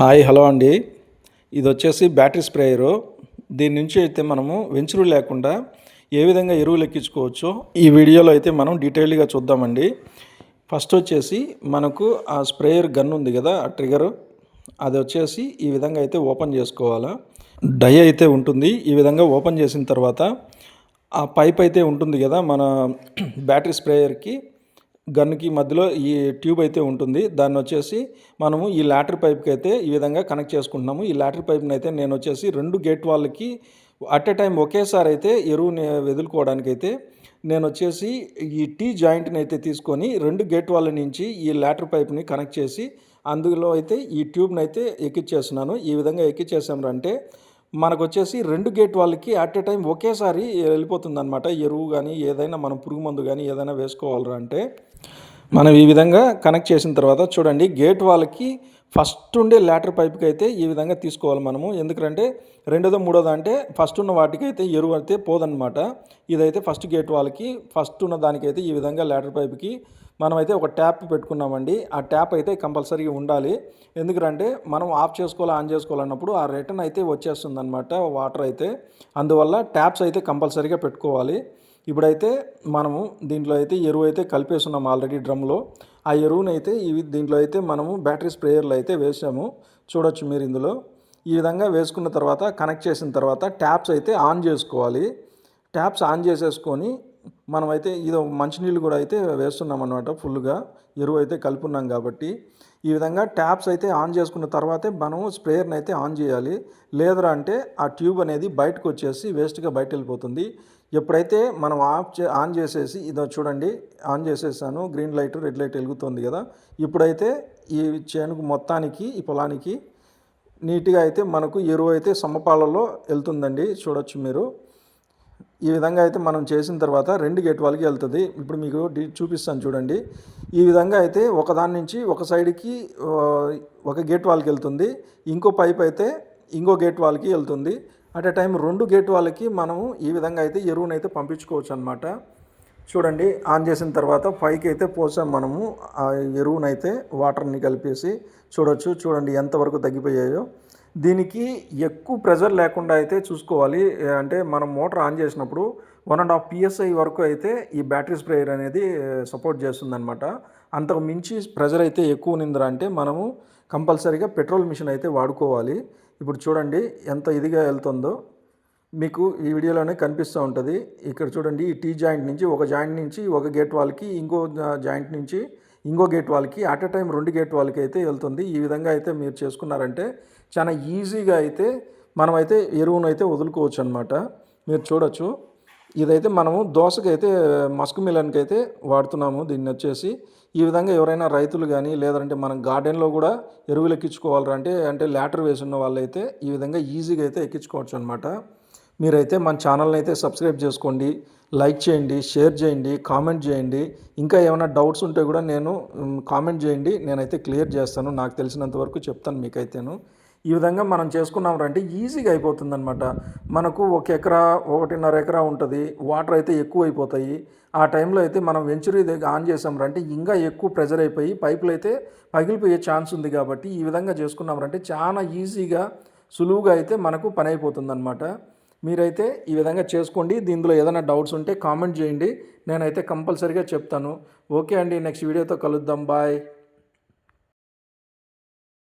Hi hello అండి. ఇది వచ్చేసి బ్యాటరీ స్ప్రేయరు. దీని నుంచి అయితే మనము వెంచురు లేకుండా ఏ విధంగా ఎరువులు ఎక్కించుకోవచ్చో ఈ వీడియోలో అయితే మనం డీటెయిల్గా చూద్దామండి. ఫస్ట్ వచ్చేసి మనకు ఆ స్ప్రేయర్ గన్ ఉంది కదా ఆ ట్రిగర్. అది వచ్చేసి ఈ విధంగా అయితే ఓపెన్ చేసుకోవాలా. డై అయితే ఉంటుంది. ఈ విధంగా ఓపెన్ చేసిన తర్వాత ఆ పైప్ అయితే ఉంటుంది కదా మన బ్యాటరీ స్ప్రేయర్కి. గన్కి మధ్యలో ఈ ట్యూబ్ అయితే ఉంటుంది. దాన్ని వచ్చేసి మనము ఈ లాటరీ పైప్కి అయితే ఈ విధంగా కనెక్ట్ చేసుకుంటున్నాము. ఈ లాటరీ పైప్ని అయితే నేను వచ్చేసి రెండు గేట్ వాళ్ళకి అట్ ఎ టైం ఒకేసారి అయితే ఎరువుని వెదులుకోవడానికి అయితే నేను వచ్చేసి ఈ టీ జాయింట్ని అయితే తీసుకొని రెండు గేట్ వాళ్ళ నుంచి ఈ లాటరీ పైప్ని కనెక్ట్ చేసి అందులో అయితే ఈ ట్యూబ్ని అయితే ఎక్కిచ్చేస్తున్నాను. ఈ విధంగా ఎక్కిచ్చేసామంటే మనకు వచ్చేసి రెండు గేట్ వాళ్ళకి అట్ ఎ టైం ఒకేసారి వెళ్ళిపోతుంది అనమాట ఎరువు కానీ ఏదైనా మనం పురుగు మందు కానీ ఏదైనా వేసుకోవాలరా అంటే మనం ఈ విధంగా కనెక్ట్ చేసిన తర్వాత చూడండి గేట్ వాళ్ళకి ఫస్ట్ ఉండే లాటర్ పైప్కి అయితే ఈ విధంగా తీసుకోవాలి మనము. ఎందుకంటే రెండోదో మూడోదో అంటే ఫస్ట్ ఉన్న వాటికైతే ఎరువు అయితే పోదనమాట ఇదైతే ఫస్ట్ గేట్ వాళ్ళకి ఫస్ట్ ఉన్న దానికైతే ఈ విధంగా లాటర్ పైప్కి మనమైతే ఒక ట్యాప్ పెట్టుకున్నామండి. ఆ ట్యాప్ అయితే కంపల్సరీగా ఉండాలి. ఎందుకంటే మనం ఆఫ్ చేసుకోవాలి ఆన్ చేసుకోవాలన్నప్పుడు ఆ రిటర్న్ అయితే వచ్చేస్తుంది అనమాట వాటర్ అయితే. అందువల్ల ట్యాప్స్ అయితే కంపల్సరీగా పెట్టుకోవాలి. ఇప్పుడైతే మనము దీంట్లో అయితే ఎరువు అయితే కలిపేస్తున్నాం ఆల్రెడీ డ్రమ్లో. ఆ ఎరువును అయితే ఇవి దీంట్లో అయితే మనము బ్యాటరీ స్ప్రేయర్లు అయితే వేసాము. చూడొచ్చు మీరు ఇందులో. ఈ విధంగా వేసుకున్న తర్వాత కనెక్ట్ చేసిన తర్వాత ట్యాప్స్ అయితే ఆన్ చేసుకోవాలి. ట్యాప్స్ ఆన్ చేసేసుకొని మనమైతే ఇది మంచినీళ్ళు కూడా అయితే వేస్తున్నాం అనమాట ఫుల్గా. ఎరువు అయితే కలుపున్నాం కాబట్టి. ఈ విధంగా ట్యాప్స్ అయితే ఆన్ చేసుకున్న తర్వాతే మనం స్ప్రేయర్ని అయితే ఆన్ చేయాలి. లేదరా అంటే ఆ ట్యూబ్ అనేది బయటకు వచ్చేసి వేస్ట్గా బయట వెళ్ళిపోతుంది. ఎప్పుడైతే మనం ఆఫ్ చే ఆన్ చేసేసి ఇదో చూడండి ఆన్ చేసేసాను గ్రీన్ లైట్ రెడ్ లైట్ వెలుగుతుంది కదా. ఇప్పుడైతే ఈ చేనుకు మొత్తానికి ఈ పొలానికి నీట్గా అయితే మనకు ఎరువు అయితే సమపాలలో వెళ్తుందండి. చూడొచ్చు మీరు. ఈ విధంగా అయితే మనం చేసిన తర్వాత రెండు గేట్ వాళ్ళకి వెళ్తుంది. ఇప్పుడు మీకు చూపిస్తాను చూడండి. ఈ విధంగా అయితే ఒకదాని నుంచి ఒక సైడ్కి ఒక గేట్ వాళ్ళకి వెళ్తుంది. ఇంకో పైప్ అయితే ఇంకో గేట్ వాళ్ళకి వెళ్తుంది. అట్ ఎ టైం రెండు గేట్ వాళ్ళకి మనము ఈ విధంగా అయితే ఎరువునైతే అయితే పంపించుకోవచ్చు అనమాట చూడండి ఆన్ చేసిన తర్వాత పైకి అయితే పోసాం మనము. ఆ ఎరువునైతే వాటర్ని కలిపేసి చూడొచ్చు. చూడండి ఎంతవరకు తగ్గిపోయాయో. దీనికి ఎక్కువ ప్రెజర్ లేకుండా అయితే చూసుకోవాలి. అంటే మనం మోటార్ ఆన్ చేసినప్పుడు వన్ అండ్ హాఫ్ పిఎస్ఐ వరకు అయితే ఈ బ్యాటరీ స్ప్రేయర్ అనేది సపోర్ట్ చేస్తుందన్నమాట. అంతకు మించి ప్రెజర్ అయితే ఎక్కువ నిందిరా అంటే మనము కంపల్సరీగా పెట్రోల్ మిషన్ అయితే వాడుకోవాలి. ఇప్పుడు చూడండి ఎంత ఇదిగా వెళ్తుందో. మీకు ఈ వీడియోలోనే కనిపిస్తూ ఉంటుంది. ఇక్కడ చూడండి ఈ టీ జాయింట్ నుంచి ఒక జాయింట్ నుంచి ఒక గేట్ వాళ్ళకి ఇంకో జాయింట్ నుంచి ఇంకో గేట్ వాళ్ళకి అట్ ఎ టైం రెండు గేట్ వాళ్ళకి అయితే వెళ్తుంది. ఈ విధంగా అయితే మీరు చేసుకున్నారంటే చాలా ఈజీగా అయితే మనమైతే ఎరువును అయితే వదులుకోవచ్చు అనమాట మీరు చూడొచ్చు. ఇదైతే మనము దోశకి అయితే మస్క్ మిలన్కి అయితే వాడుతున్నాము దీన్ని వచ్చేసి. ఈ విధంగా ఎవరైనా రైతులు కానీ లేదంటే మనం గార్డెన్లో కూడా ఎరువులు ఎక్కించుకోవాలంటే అంటే లాటర్ వేసి వాళ్ళైతే ఈ విధంగా ఈజీగా అయితే ఎక్కించుకోవచ్చు అనమాట మీరైతే మన ఛానల్ని అయితే సబ్స్క్రైబ్ చేసుకోండి లైక్ చేయండి షేర్ చేయండి కామెంట్ చేయండి. ఇంకా ఏమైనా డౌట్స్ ఉంటే కూడా నేను కామెంట్ చేయండి. నేనైతే క్లియర్ చేస్తాను. నాకు తెలిసినంత వరకు చెప్తాను మీకైతేను. ఈ విధంగా మనం చేసుకున్నామంటే ఈజీగా అయిపోతుందనమాట మనకు ఒక ఎకరా ఒకటిన్నర ఎకరా ఉంటుంది. వాటర్ అయితే ఎక్కువ అయిపోతాయి ఆ టైంలో అయితే మనం వెంచురీ దగ్గర ఆన్ చేసామంటే ఇంకా ఎక్కువ ప్రెజర్ అయిపోయి పైపులు అయితే పగిలిపోయే ఛాన్స్ ఉంది కాబట్టి ఈ విధంగా చేసుకున్నామంటే చాలా ఈజీగా సులువుగా అయితే మనకు పని అయిపోతుంది మీరైతే ఈ విధంగా చేసుకోండి. దీనిలో ఏదైనా డౌట్స్ ఉంటే కామెంట్ చేయండి. నేనైతే కంపల్సరీగా చెప్తాను. ఓకే అండి. నెక్స్ట్ వీడియోతో కలుద్దాం. బాయ్.